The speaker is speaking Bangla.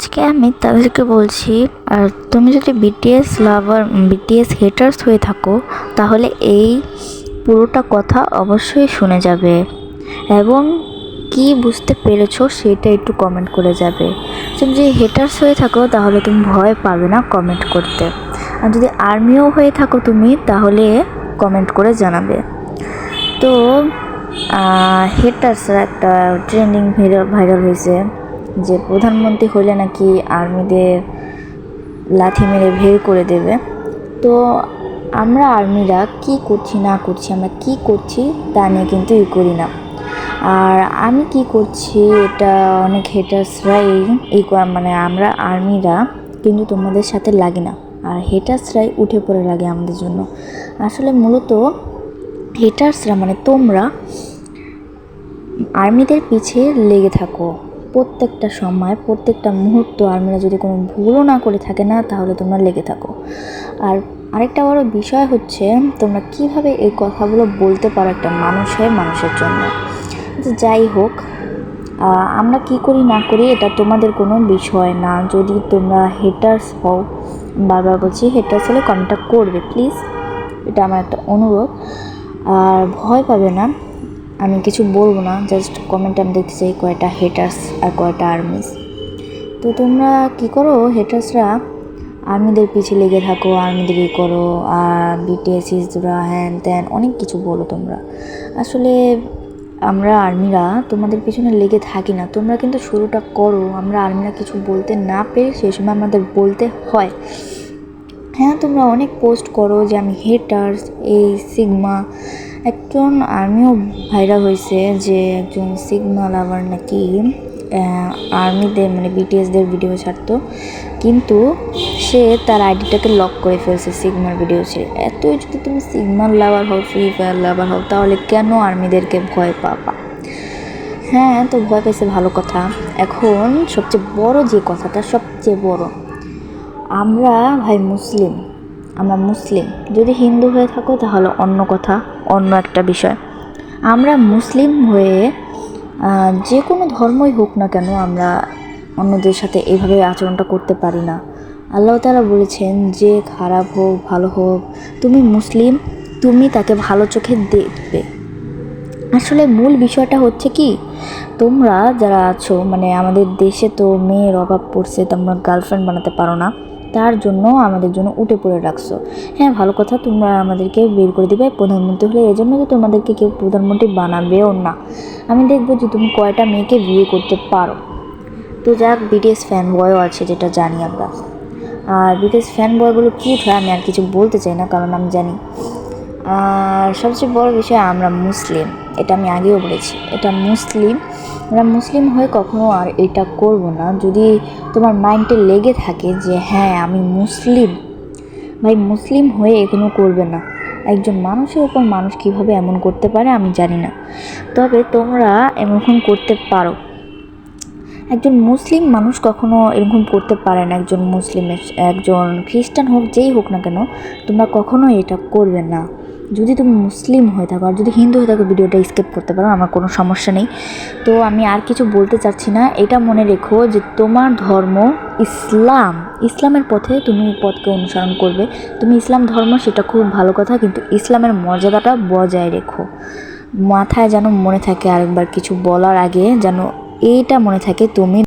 আজকে আমি তাদেরকে বলছি, আর তুমি যদি বিটিএস লাভার বিটিএস হেটার্স হয়ে থাকো, তাহলে এই পুরোটা কথা অবশ্যই শুনে যাবে। এবং কি বুঝতে পেরেছ সেটা একটু কমেন্ট করে যাবে। তুমি যদি হেটার্স হয়ে থাকো, তাহলে তুমি ভয় পাবে না কমেন্ট করতে। আর যদি আর্মিও হয়ে থাকো তুমি, তাহলে কমেন্ট করে জানাবে। তো হেটার্সরা একটা ট্রেন্ডিং ভাইরাল হয়েছে। যে প্রধানমন্ত্রী হলে নাকি আর্মিদের লাথি মেরে বের করে দেবে। তো আমরা আর্মিরা কি করছি, না করছি, আমরা কি করছি তা নিয়ে কিন্তু ই করি না। আর আমি কি করছি, এটা অনেক হেটার্সরাই এই মানে আমরা আর্মিরা কিন্তু তোমাদের সাথে লাগে না। আর হেটার্সরাই উঠে পড়ে লাগে আমাদের জন্য। আসলে মূলত হেটার্সরা মানে তোমরা আর্মিদের পিছে লেগে থাকো। প্রত্যেকটা সময়, প্রত্যেকটা মুহূর্ত আর্মিরা যদি কোনো ভুলও না করে থাকে না, তাহলে তোমরা লেগে থাকো। আর আরেকটা বড় বিষয় হচ্ছে, তোমরা কীভাবে এই কথাগুলো বলতে পারো একটা মানুষের মানুষের জন্য? যাই হোক আমরা কি করি না করি এটা তোমাদের কোনো বিষয় না। যদি তোমরা হেটার্স হও, বারবার বলছি হেটার্স হলে কমেন্টটা করবে প্লিজ এটা আমার একটা অনুরোধ। আর ভয় পাবে না। আমি কিছু বলব না জাস্ট কমেন্ট আমি দেখতে চাই কয়টা হেটার্স আর কয়টা আর্মিস তো তোমরা কি করো হেটার্সরা আর্মিদের পিছে লেগে থাকো আর্মিদের ই করো আর বিটিএস ইসরা হ্যান ত্যান, অনেক কিছু বলো তোমরা। আসলে আমরা আর্মিরা তোমাদের পিছনে লেগে থাকি না। তোমরা কিন্তু শুরুটা করো, আমরা আর্মিরা কিছু বলতে না পেরে সেই সময় আমাদের বলতে হয়। হ্যাঁ তোমরা অনেক পোস্ট করো যে আমি হেটার্স এই সিগমা একজন আর্মিও ভাইরাল হয়েছে যে একজন সিগমা আবার নাকি আর্মিদের মানে বিটিএসদের ভিডিও ছাড়তো। কিন্তু সে তার আইডিটাকে লক করে ফেলছে সিগমার ভিডিও ছেড়ে। এতই যদি তুমি সিগমার লাভার হও ফ্রি ফায়ার লাভার হও, তাহলে কেন আর্মিদেরকে ভয় পাবা? হ্যাঁ তো ভয় পেয়েছে ভালো কথা। এখন সবচেয়ে বড় যে কথাটা, সবচেয়ে বড়। আমরা ভাই মুসলিম। আমরা মুসলিম। যদি হিন্দু হয়ে থাকো, তাহলে অন্য কথা, অন্য একটা বিষয়। আমরা মুসলিম হয়ে যে কোনো ধর্মই হোক না কেন আমরা অন্যদের সাথে এইভাবে আচরণটা করতে পারি না। আল্লাহ তালা বলেছেন, যে খারাপ হোক, ভালো হোক, তুমি মুসলিম, তুমি তাকে ভালো চোখে দেখবে। আসলে মূল বিষয়টা হচ্ছে কি, তোমরা যারা আছো মানে আমাদের দেশে তো মেয়ের অভাব পড়ছে, তোমরা গার্লফ্রেন্ড বানাতে পারো না। তার জন্য আমাদের জন্য উঠে পড়ে রাখছো। হ্যাঁ ভালো কথা, তোমরা আমাদেরকে বের করে দিবে, প্রধানমন্ত্রী হলে এই জন্য যে তোমাদেরকে কেউ প্রধানমন্ত্রী বানাবেও না। আমি দেখব যে তুমি কয়টা মেয়েকে বিয়ে করতে পারো। তো যাক, বিটিএস ফ্যান বয়ও আছে, যেটা জানি আমরা। আর বিটিএস ফ্যান বয়গুলো কিউট হয়, আমি আর কিছু বলতে চাই না, কারণ আমি জানি। আর সবচেয়ে বড় বিষয়, আমরা মুসলিম। এটা আমি আগেও বলেছি, এটা মুসলিম। আমরা মুসলিম হয়ে কখনো আর এটা করব না। যদি তোমার মাইন্ডে লেগে থাকে যে হ্যাঁ আমি মুসলিম, ভাই মুসলিম হয়ে এগুলো করবে না। একজন মানুষের উপর মানুষ কীভাবে এমন করতে পারে আমি জানি না। তবে তোমরা এমন করতে পারো। একজন মুসলিম মানুষ কখনো এরকম করতে পারে না, একজন মুসলিমের, একজন খ্রিস্টান হোক, যেই হোক না কেন, তোমরা কখনো এটা করবে না। যদি তুমি মুসলিম হয়ে থাকো আর যদি হিন্দু হয়ে থাকো ভিডিওটা স্কিপ করতে পারো, আমার কোনো সমস্যা নেই। তো আমি আর কিছু বলতে চাচ্ছি না। এটা মনে রেখো যে তোমার ধর্ম ইসলাম। ইসলামের পথে তুমি পথকে অনুসরণ করবে। তুমি ইসলাম ধর্ম, সেটা খুব ভালো কথা, কিন্তু ইসলামের মর্যাদাটা বজায় রেখো। মাথায় যেন মনে থাকে আরেকবার কিছু বলার আগে, যেন এইটা মনে থাকে তুমি